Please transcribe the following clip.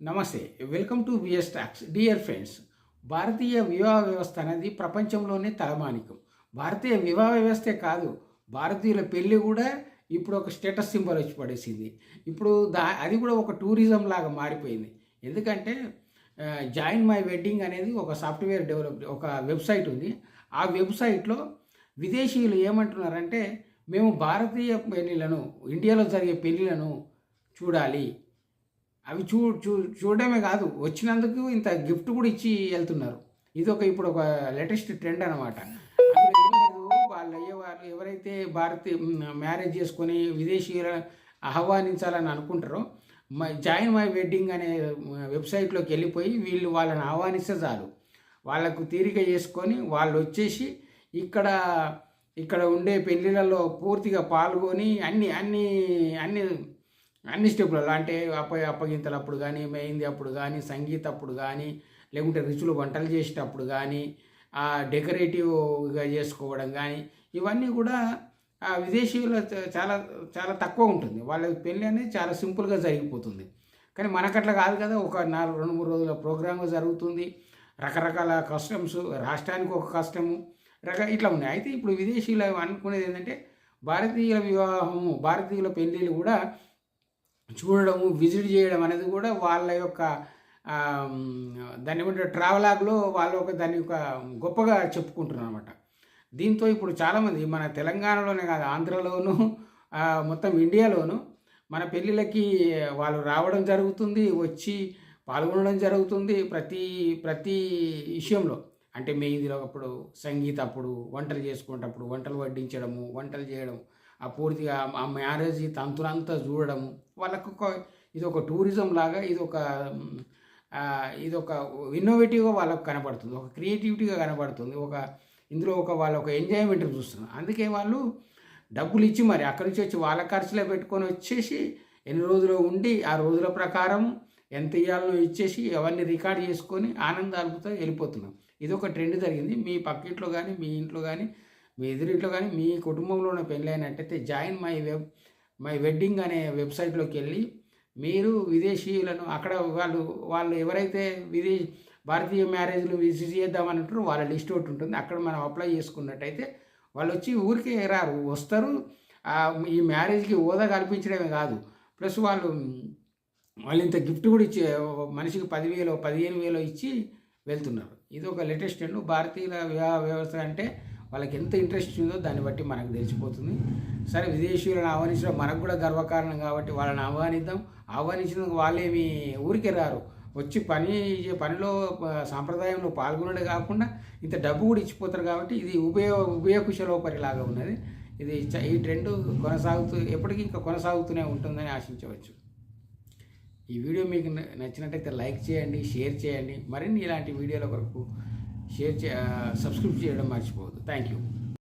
Namaste welcome to VS talks. Dear friends భారతీయ వివాహ వ్యవస్థ అనేది ప్రపంచంలోనే తలమానికం. భారతీయ వివాహ వ్యవస్థే కాదు భారతీయుల పెళ్ళి కూడా ఇప్పుడు ఒక స్టేటస్ సింబల్ వచ్చి పడేసింది. ఇప్పుడు దా అది కూడా ఒక టూరిజం లాగా మారిపోయింది. ఎందుకంటే జాయిన్ మై వెడ్డింగ్ అనేది ఒక సాఫ్ట్వేర్ డెవలప్ ఒక వెబ్సైట్ ఉంది. ఆ వెబ్సైట్లో విదేశీయులు ఏమంటున్నారంటే మేము భారతీయ పెళ్ళిలను ఇండియాలో జరిగే పెళ్ళిలను చూడాలి. అవి చూ చూ చూడడమే కాదు వచ్చినందుకు ఇంత గిఫ్ట్ కూడా ఇచ్చి వెళ్తున్నారు. ఇది ఒక ఇప్పుడు ఒక లేటెస్ట్ ట్రెండ్ అనమాట వాళ్ళు అయ్యే ఎవరైతే భారతీయ మ్యారేజ్ చేసుకొని విదేశీయుల ఆహ్వానించాలని అనుకుంటారో మై జాయిన్ మై వెడ్డింగ్ అనే వెబ్సైట్లోకి వెళ్ళిపోయి వీళ్ళు వాళ్ళని ఆహ్వానిస్తే చాలు. వాళ్ళకు తీరిక చేసుకొని వాళ్ళు వచ్చేసి ఇక్కడ ఇక్కడ ఉండే పెళ్ళిళ్ళలో పూర్తిగా పాల్గొని అన్ని అన్ని అన్ని అన్ని స్టెప్పులలో అంటే అప్ప అప్పగింతలు అప్పుడు కానీ మెయింది అప్పుడు కానీ సంగీత అప్పుడు కానీ లేకుంటే రుచులు వంటలు చేసేటప్పుడు కానీ డెకరేటివ్గా చేసుకోవడం కానీ ఇవన్నీ కూడా విదేశీయుల చాలా చాలా తక్కువ ఉంటుంది. వాళ్ళ పెళ్ళి అనేది చాలా సింపుల్గా జరిగిపోతుంది. కానీ మనకట్లా కాదు కదా ఒక నాలుగు రెండు మూడు రోజుల ప్రోగ్రామ్ జరుగుతుంది. రకరకాల కస్టమ్స్ రాష్ట్రానికి ఒక కష్టము రక ఇట్లా ఉన్నాయి. అయితే ఇప్పుడు విదేశీయులు అనుకునేది ఏంటంటే భారతీయుల వివాహము భారతీయుల పెళ్ళిళ్ళు కూడా చూడడము విజిట్ చేయడం అనేది కూడా వాళ్ళ యొక్క దాన్ని ఏమంటే ట్రావెలాగ్లో వాళ్ళు ఒక దాన్ని ఒక గొప్పగా చెప్పుకుంటున్నారు అనమాట దీంతో ఇప్పుడు చాలామంది మన తెలంగాణలోనే కాదు ఆంధ్రలోను మొత్తం ఇండియాలోను మన పెళ్ళిళ్ళకి వాళ్ళు రావడం జరుగుతుంది వచ్చి పాల్గొనడం జరుగుతుంది ప్రతి ప్రతి విషయంలో. అంటే మెయిదిలో అప్పుడు సంగీత అప్పుడు వంటలు చేసుకునేటప్పుడు వంటలు వడ్డించడము వంటలు చేయడం ఆ పూర్తిగా ఆ మ్యారేజ్ తంతులంతా చూడడం వాళ్ళకు ఒక ఇది ఒక టూరిజం లాగా ఇది ఒక ఇది ఒక ఇన్నోవేటివ్గా వాళ్ళకు కనబడుతుంది ఒక క్రియేటివిటీగా కనబడుతుంది ఒక ఇందులో ఒక వాళ్ళ ఒక ఎంజాయ్మెంట్ చూస్తున్నారు అందుకే వాళ్ళు డబ్బులు ఇచ్చి మరి అక్కడి నుంచి వచ్చి వాళ్ళ ఖర్చులే పెట్టుకొని వచ్చేసి ఎన్ని రోజులు ఉండి ఆ రోజుల ప్రకారం ఎంత ఇవ్వాలో ఇచ్చేసి అవన్నీ రికార్డ్ చేసుకొని ఆనందాలతో వెళ్ళిపోతున్నాం. ఇది ఒక ట్రెండ్ జరిగింది. మీ పక్కింట్లో కానీ మీ ఇంట్లో కానీ మీ ఎదురింట్లో కానీ మీ కుటుంబంలో ఉన్న పెళ్ళైనట్టయితే join my web my wedding అనే వెబ్సైట్లోకి వెళ్ళి మీరు విదేశీయులను అక్కడ వాళ్ళు వాళ్ళు ఎవరైతే విదే భారతీయ మ్యారేజ్లు విజిట్ చేద్దామని వాళ్ళ లిస్ట్ ఒకటి ఉంటుంది. అక్కడ మనం అప్లై చేసుకున్నట్టయితే వాళ్ళు వచ్చి ఊరికే రారు వస్తారు. ఈ మ్యారేజ్కి హోదా కల్పించడమే కాదు. ప్లస్ వాళ్ళు వాళ్ళు ఇంత గిఫ్ట్ కూడా ఇచ్చే మనిషికి పదివేలు పదిహేను వేలు ఇచ్చి వెళ్తున్నారు. ఇది ఒక లేటెస్ట్ అండ్ భారతీయుల వివాహ వ్యవస్థ అంటే వాళ్ళకి ఎంత ఇంట్రెస్ట్ ఉందో దాన్ని బట్టి మనకు తెలిసిపోతుంది. సరే విదేశీయులను ఆహ్వానించడం మనకు కూడా గర్వకారణం కాబట్టి వాళ్ళని ఆహ్వానిద్దాం. ఆహ్వానించినందుకు వాళ్ళేమి ఊరికే రారు. వచ్చి పని పనిలో సాంప్రదాయంలో పాల్గొనడం కాకుండా ఇంత డబ్బు కూడా ఇచ్చిపోతారు కాబట్టి ఇది ఉభయ ఉభయకుశలోపరిలాగా ఉన్నది. ఇది ఈ ట్రెండ్ కొనసాగుతూ ఎప్పటికీ ఇంకా కొనసాగుతూనే ఉంటుందని ఆశించవచ్చు. ఈ వీడియో మీకు నచ్చినట్టయితే లైక్ చేయండి షేర్ చేయండి. మరిన్ని ఇలాంటి వీడియోల కొరకు షేర్ చే సబ్స్క్రైబ్ చేయడం మర్చిపోవద్దు. Thank you